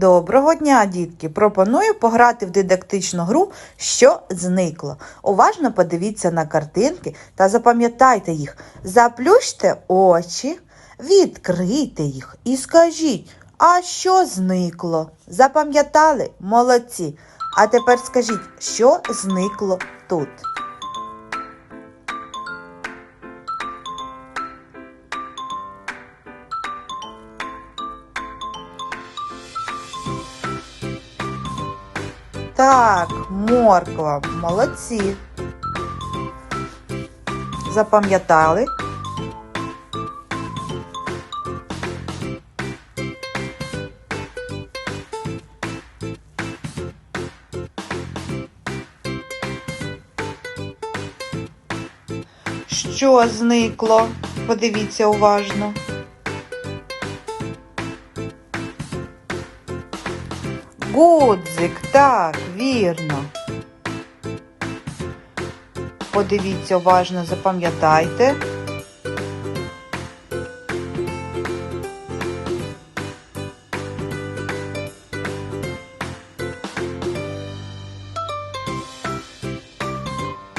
Доброго дня, дітки! Пропоную пограти в дидактичну гру, що зникло. Уважно подивіться на картинки та запам'ятайте їх. Заплющте очі, відкрийте їх і скажіть, а що зникло? Запам'ятали? Молодці. А тепер скажіть, що зникло тут? Так, морква, молодці. Запам'ятали? Що зникло? Подивіться уважно. Гудзик, так, вірно. Подивіться уважно, запам'ятайте.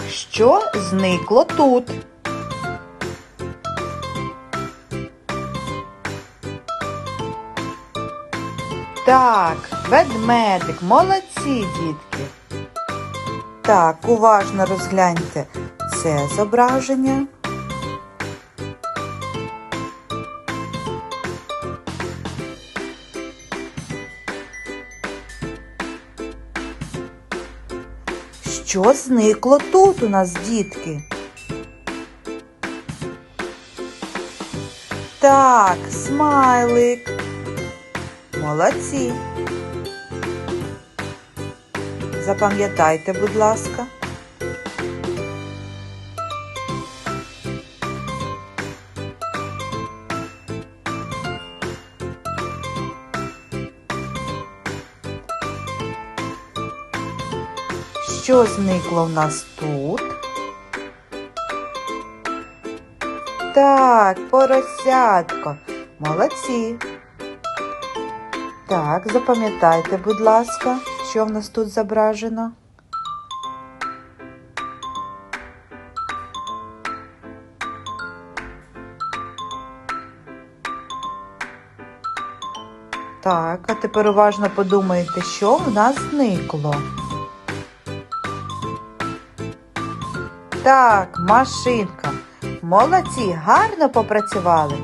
Що зникло тут? Так, ведмедик, молодці, дітки. Так, уважно розгляньте це зображення. Що зникло тут у нас, дітки? Так, смайлик. Молодці. Запам'ятайте, будь ласка. Що зникло в нас тут? Так, поросятко. Молодці. Так, запам'ятайте, будь ласка, що в нас тут зображено. Так, а тепер уважно подумайте, що в нас зникло. Так, машинка. Молодці, гарно попрацювали.